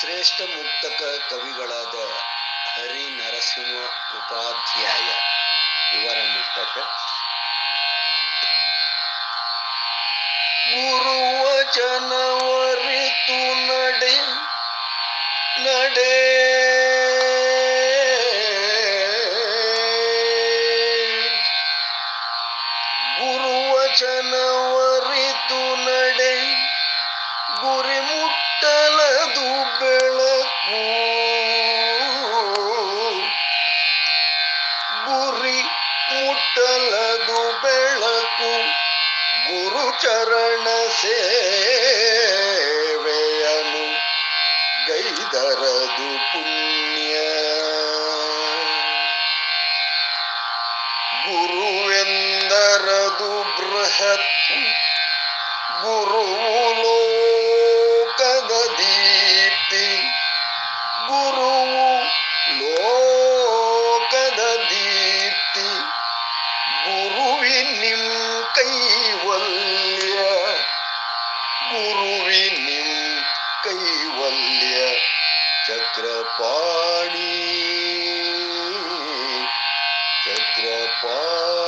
ಶ್ರೇಷ್ಠ ಮುಕ್ತಕ ಕವಿಗಳಾದ ಹರಿ ನರಸಿಂಹ ಉಪಾಧ್ಯಾಯ ಇವರ ಮುಕ್ತಕ ಗುರುವಚನವರಿತು ನಡೆ ನಡೆ. ಗುರುವಚನವರಿತು ಗುರಿ ಮುಟ್ಟಲದು ಬೆಳಕು ಗುರುಚರಣ ಸೇವೆಯನು ಗೈದರದು ಪುಣ್ಯ. ಗುರುವೆಂದರದು ಬೃಹತ್ ಗುರುವಿನಿಂ ಕೈವಲ್ಯ ಗುರುವಿನಿಂ ಕೈವಲ್ಯ ಚಕ್ರಪಾಣಿ ಚಕ್ರಪಾಣಿ